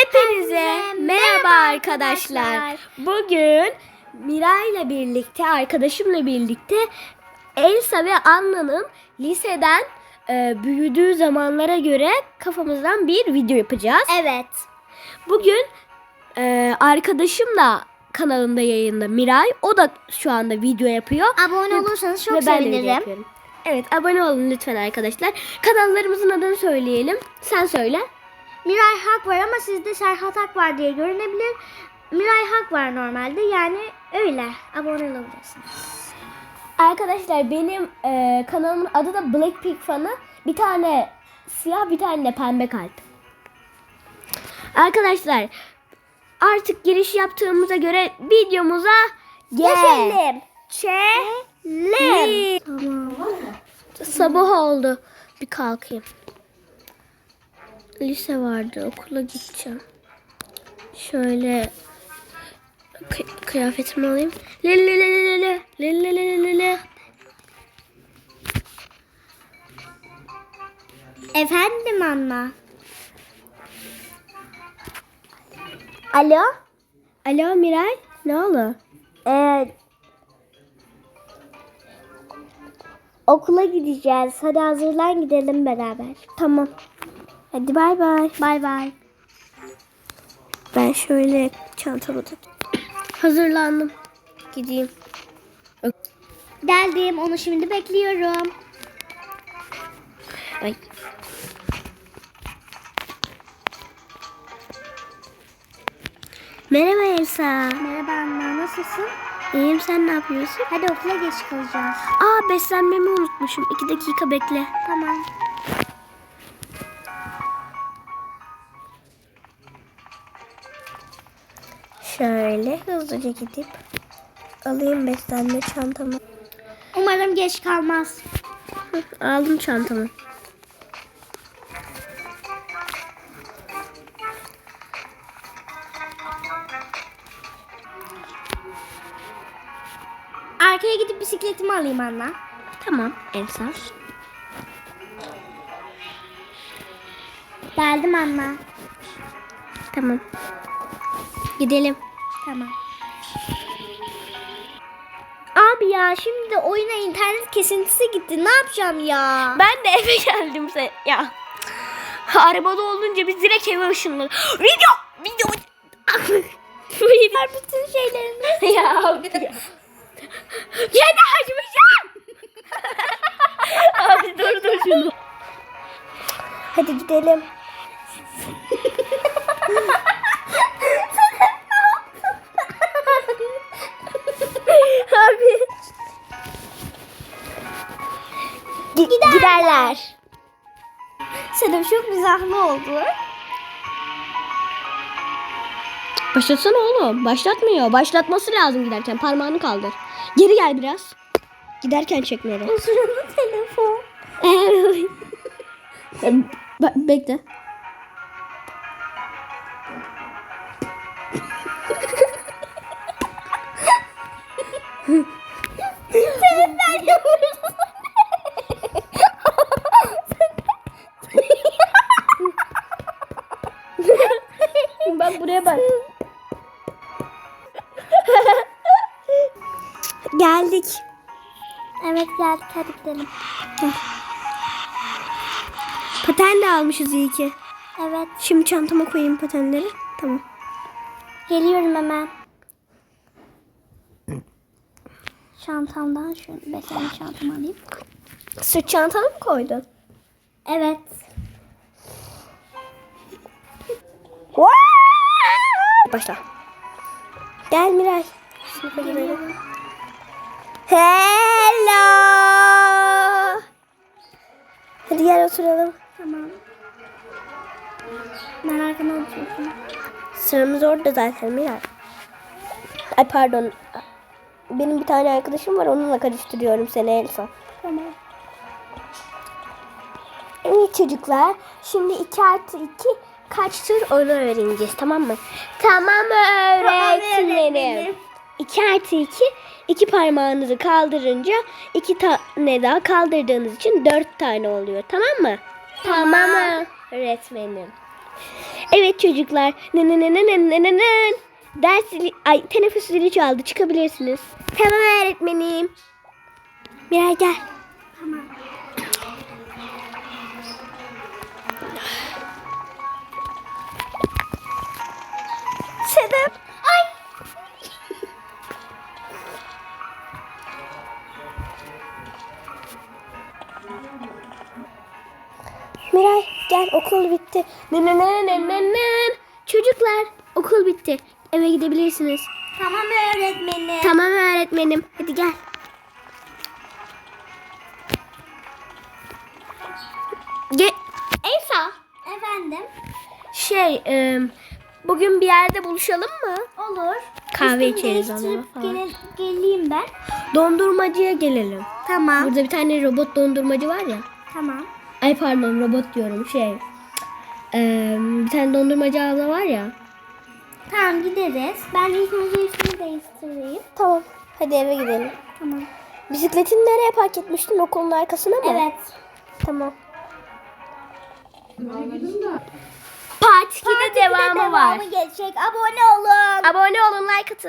Hepinize merhaba arkadaşlar. Bugün Miray ile birlikte, arkadaşımla birlikte Elsa ve Anna'nın liseden e, büyüdüğü zamanlara göre kafamızdan bir video yapacağız. Evet. Bugün e, arkadaşım da kanalında yayında Miray. O da şu anda video yapıyor. Abone olursanız çok Ve ben sevinirim. Evet abone olun lütfen arkadaşlar. Kanallarımızın adını söyleyelim. Sen söyle. Miray Hak var ama sizde Serhat Hak var diye görünebilir. Miray Hak var normalde yani öyle. Abone olabilirsiniz. Arkadaşlar benim e, kanalımın adı da Blackpink fanı. Bir tane siyah bir tane de pembe kalp. Arkadaşlar artık giriş yaptığımıza göre videomuza geçelim. Geçelim. Tamam. Sabah oldu. Bir kalkayım. Lise vardı. Okula gideceğim. Şöyle kı- kıyafetimi alayım. Le le le le le le le le le le. Efendim Anna. Alo? Alo Miray. Ne oldu? Evet. Okula gideceğiz. Hadi hazırlan gidelim beraber. Tamam. Hadi bay bay. Bay bay. Ben şöyle çantamı tak. Hazırlandım. Gideyim. Geldim. Onu şimdi bekliyorum. Ay. Merhaba Elsa. Merhaba Anna. Nasılsın? İyiyim sen ne yapıyorsun? Hadi okula geç kalacağız. Aa beslenmemi unutmuşum. İki dakika bekle. Tamam. Şöyle hızlıca gidip alayım beslenme çantamı. Umarım geç kalmaz. Aldım çantamı. Arkaya gidip bisikletimi alayım Anna. Tamam Elsa. Geldim Anna. Tamam. Gidelim. Tamam. Abi ya şimdi oyuna internet kesintisi gitti. Ne yapacağım ya? Ben de eve geldim sen ya. Arabada olunca biz direkt eve ışınladık. Video! Video! Ver bütün şeylerimi. ya. ya. Yine açmayacağım. Abi dur dur şunu. Hadi gidelim. Gi- giderler. Senin çok mizahlı oldu. Başlatsana oğlum. Başlatmıyor. Başlatması lazım giderken. Parmağını kaldır. Geri gel biraz. Giderken çekmeli. Sırada telefon. Be- bekle. Bak buraya bak. Geldik. Evet geldik hadi gidelim. Paten de almışız iyi ki. Evet Şimdi çantama koyayım patenleri. Tamam. geliyorum hemen. Çantamdan şöyle bekleyin çantamı alayım. Sırt çantana mı koydun? Evet. Başla. Gel Miray. Sınıfa. Hello. Hadi gel oturalım. Tamam. Ben arkama oturuyorum. Sıramız orada zaten Miray. Ay pardon. Benim bir tane arkadaşım var onunla karıştırıyorum seni Elsa. Tamam. Evet çocuklar. Şimdi 2 artı 2 kaçtır onu öğreneceğiz tamam mı? Tamam öğretmenim. öğretmenim. 2 artı 2 iki parmağınızı kaldırınca iki tane daha kaldırdığınız için dört tane oluyor tamam mı? Tamam. öğretmenim. Evet çocuklar. Nı nı nı nı nı nı nı. Ders zili, ay teneffüs zili çaldı. Çıkabilirsiniz. Tamam öğretmenim. Miray gel. Tamam. Miray gel okul bitti. Nı nı nı nı. Çocuklar okul bitti. Eve gidebilirsiniz. Tamam öğretmenim. Tamam öğretmenim. Hadi gel. Ge Elsa. Efendim? Şey, e, bugün bir yerde buluşalım mı? Olur. Kahve Üstümü içeriz değiştirip falan. gele- geleyim ben. Dondurmacıya gelelim. Tamam. Burada bir tane robot dondurmacı var ya. Tamam. Ay pardon robot diyorum şey. e, bir tane dondurmacı abla var ya. Tamam gideriz. Ben ilk önce üstümü değiştireyim. Tamam. Hadi eve gidelim. Tamam. Bisikletini nereye park etmiştin? Okulun arkasına mı? Evet. Tamam. Part 2'de devamı var. gelecek. Abone olun. Abone olun, like atın.